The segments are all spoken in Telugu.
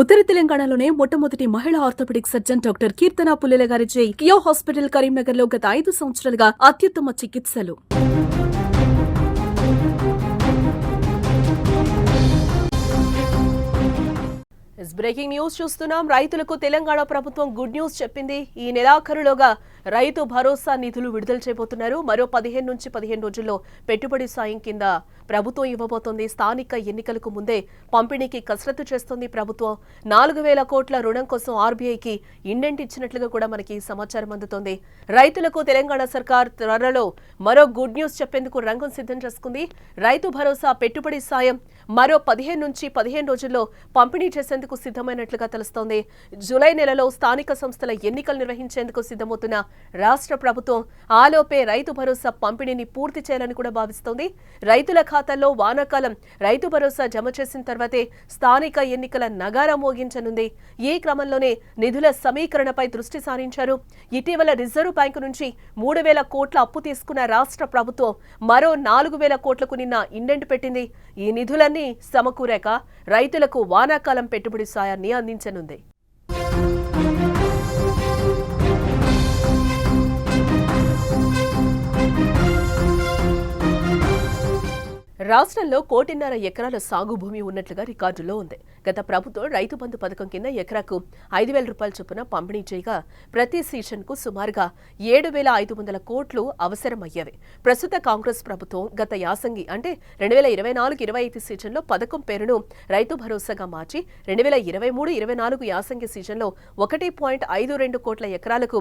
ఉత్తర తెలంగాణలోనే మొట్టమొదటి మహిళా orthopaedic surgeon doctor Keerthana Pullela గారిచే కియో హాస్పిటల్ కరీంనగర్లో గత ఐదు సంవత్సరాలుగా అత్యుత్తమ చికిత్సలు. ఎస్ బ్రేకింగ్ న్యూస్ చూస్తున్నాం. రైతులకు తెలంగాణ ప్రభుత్వం గుడ్ న్యూస్ చెప్పింది. ఈ నెలాఖరులోగా రైతు భరోసా నిధులు విడుదల చేయబోతున్నారు. మరో పదిహేను నుంచి పదిహేను రోజుల్లో పెట్టుబడి సాయం కింద ప్రభుత్వం ఇవ్వబోతోంది. స్థానిక ఎన్నికలకు ముందే పంపిణీకి కసరత్తు చేస్తోంది ప్రభుత్వం. నాలుగు వేల కోట్ల రుణం కోసం ఆర్బీఐకి ఇండెంట్ ఇచ్చినట్లుగా కూడా మనకి సమాచారం అందుతోంది. రైతులకు తెలంగాణ సర్కార్ త్వరలో మరో గుడ్ న్యూస్ చెప్పేందుకు రంగం సిద్ధం చేసుకుంది. రైతు భరోసా పెట్టుబడి సాయం మరో పదిహేను నుంచి పదిహేను రోజుల్లో పంపిణీ చేసేందుకు సిద్ధమైనట్లుగా తెలుస్తోంది. జూలై నెలలో స్థానిక సంస్థల ఎన్నికలు నిర్వహించేందుకు సిద్ధమవుతున్న రాష్ట్ర ప్రభుత్వం ఆలోపే రైతు భరోసా పంపిణీని పూర్తి చేయాలని కూడా భావిస్తోంది. రైతుల ఖాతాల్లో వానాకాలం రైతు భరోసా జమ చేసిన తర్వాతే స్థానిక ఎన్నికల నగారా మోగించనుంది. ఈ క్రమంలోనే నిధుల సమీకరణపై దృష్టి సారించారు. ఇటీవల రిజర్వ్ బ్యాంకు నుంచి మూడు వేల కోట్ల అప్పు తీసుకున్న రాష్ట్ర ప్రభుత్వం మరో నాలుగు వేల కోట్లకు నిన్న ఇండెంట్ పెట్టింది. ఈ నిధులన్నీ సమకూరాక రైతులకు వానాకాలం పెట్టుబడి సాయాన్ని అందించనుంది. రాష్ట్రంలో కోటిన్నర ఎకరాల సాగు భూమి ఉన్నట్లుగా రికార్డులో ఉంది. గత ప్రభుత్వం రైతు బంధు పథకం కింద ఎకరాకు ఐదు వేల రూపాయల చొప్పున పంపిణీ చేయగా ప్రతి సీజన్కు సుమారుగా ఏడు వేల ఐదు వందల కోట్లు అవసరమయ్యేవి. ప్రస్తుత కాంగ్రెస్ ప్రభుత్వం గత యాసంగి అంటే రెండు వేల ఇరవై నాలుగు ఇరవై ఐదు సీజన్లో పథకం పేరును రైతు భరోసాగా మార్చి రెండు వేల ఇరవై మూడు ఇరవై నాలుగు యాసంగి సీజన్లో ఒకటి పాయింట్ ఐదు రెండు కోట్ల ఎకరాలకు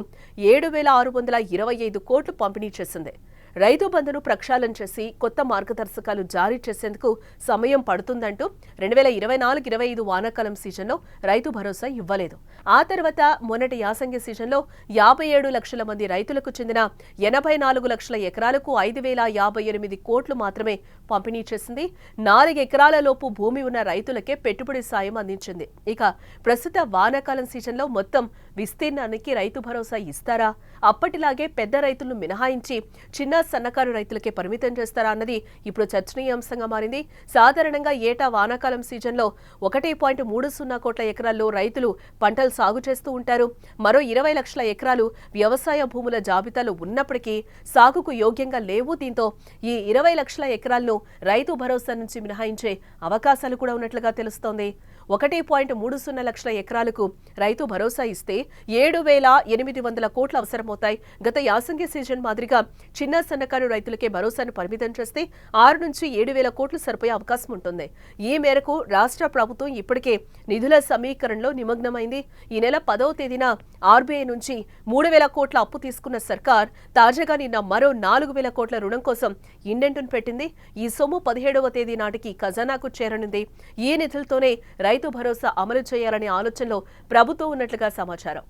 ఏడు వేల ఆరు వందల ఇరవై ఐదు కోట్లు పంపిణీ చేసింది. రైతు బంధును ప్రక్షాళన చేసి కొత్త మార్గదర్శకాలు జారీ చేసేందుకు సమయం పడుతుందంటూ రెండు వేల ఇరవై నాలుగు ఇరవై ఐదు వానాకాలం సీజన్లో రైతు భరోసా ఇవ్వలేదు. ఆ తర్వాత మొన్నటి యాసంగి సీజన్లో యాభై ఏడు లక్షల మంది రైతులకు చెందిన ఎనభై నాలుగు లక్షల ఎకరాలకు ఐదు వేల యాభై ఎనిమిది కోట్లు మాత్రమే పంపిణీ చేసింది. నాలుగు ఎకరాల లోపు భూమి ఉన్న రైతులకే పెట్టుబడి సాయం అందించింది. ఇక ప్రస్తుత వానాకాలం సీజన్లో మొత్తం విస్తీర్ణానికి రైతు భరోసా ఇస్తారా? అప్పటిలాగే పెద్ద రైతులను మినహాయించి చిన్న సన్నకారు రైతులకే పరిమితం చేస్తారా అన్నది ఇప్పుడు చర్చనీయాంశంగా మారింది. సాధారణంగా ఏటా వానాకాలం సీజన్లో ఒకటి పాయింట్ మూడు సున్నా కోట్ల ఎకరాల్లో రైతులు పంటలు సాగు చేస్తూ ఉంటారు. మరో ఇరవై లక్షల ఎకరాలు వ్యవసాయ భూముల జాబితాలో ఉన్నప్పటికీ సాగుకు యోగ్యంగా లేవు. దీంతో ఈ ఇరవై లక్షల ఎకరాలను రైతు భరోసా నుంచి మినహాయించే అవకాశాలు కూడా ఉన్నట్లుగా తెలుస్తోంది. ఒకటి పాయింట్ మూడు సున్నా లక్షల ఎకరాలకు రైతు భరోసా ఇస్తే ఏడు వేల ఎనిమిది వందల కోట్లు అవసరమవుతాయి. గత యాసంగి సీజన్ మాదిరిగా చిన్న సన్నకారు రైతులకే భరోసాను పరిమితం చేస్తే ఆరు నుంచి ఏడు వేల కోట్లు సరిపోయే అవకాశం ఉంటుంది. ఈ మేరకు రాష్ట్ర ప్రభుత్వం ఇప్పటికే నిధుల సమీకరణలో నిమగ్నమైంది. ఈ నెల పదవ తేదీన ఆర్బీఐ నుంచి మూడు వేల కోట్ల అప్పు తీసుకున్న సర్కార్ తాజాగా నిన్న మరో నాలుగు వేల కోట్ల రుణం కోసం ఇండెంటును పెట్టింది. ఈ సొమ్ము పదిహేడవ తేదీ నాటికి ఖజానాకు చేరనుంది. ఈ నిధులతోనే రైతు రైతు భరోసా అమలు చేయాలనే ఆలోచనలో ప్రభుత్వం ఉన్నట్లుగా సమాచారం.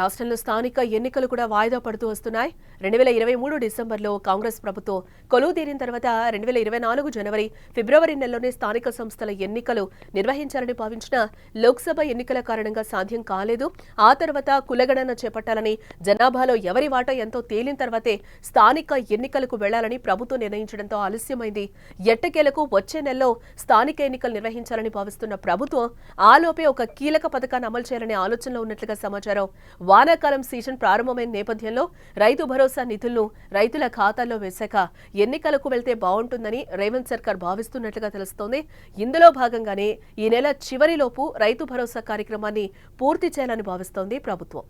రాష్ట్రంలో స్థానిక ఎన్నికలు కూడా వాయిదా పడుతూ వస్తున్నాయి. రెండు వేల ఇరవై మూడు డిసెంబర్లో కాంగ్రెస్ ప్రభుత్వం కొలువు తీరిన తర్వాత రెండు వేల ఇరవై నాలుగు జనవరి ఫిబ్రవరి నెలలోనే స్థానిక సంస్థల ఎన్నికలు నిర్వహించాలని భావించిన లోక్సభ ఎన్నికల కారణంగా సాధ్యం కాలేదు. ఆ తర్వాత కులగణన చేపట్టాలని జనాభాలో ఎవరి వాటా ఎంతో తేలిన తర్వాతే స్థానిక ఎన్నికలకు వెళ్ళాలని ప్రభుత్వం నిర్ణయించడంతో ఆలస్యమైంది. ఎట్టకేలకు వచ్చే నెలలో స్థానిక ఎన్నికలు నిర్వహించాలని భావిస్తున్న ప్రభుత్వం ఆలోపే ఒక కీలక పథకాన్ని అమలు చేయాలనే ఆలోచనలో ఉన్నట్లుగా సమాచారం వానాకాలం సీజన్ ప్రారంభమైన నేపథ్యంలో రైతు భరోసా నిధులను రైతుల ఖాతాల్లో వేశాక ఎన్నికలకు వెళ్తే బాగుంటుందని రేవంత్ సర్కార్ భావిస్తున్నట్లుగా తెలుస్తోంది. ఇందులో భాగంగానే ఈ నెల చివరిలోపు రైతు భరోసా కార్యక్రమాన్ని పూర్తి చేయాలని భావిస్తోంది ప్రభుత్వం.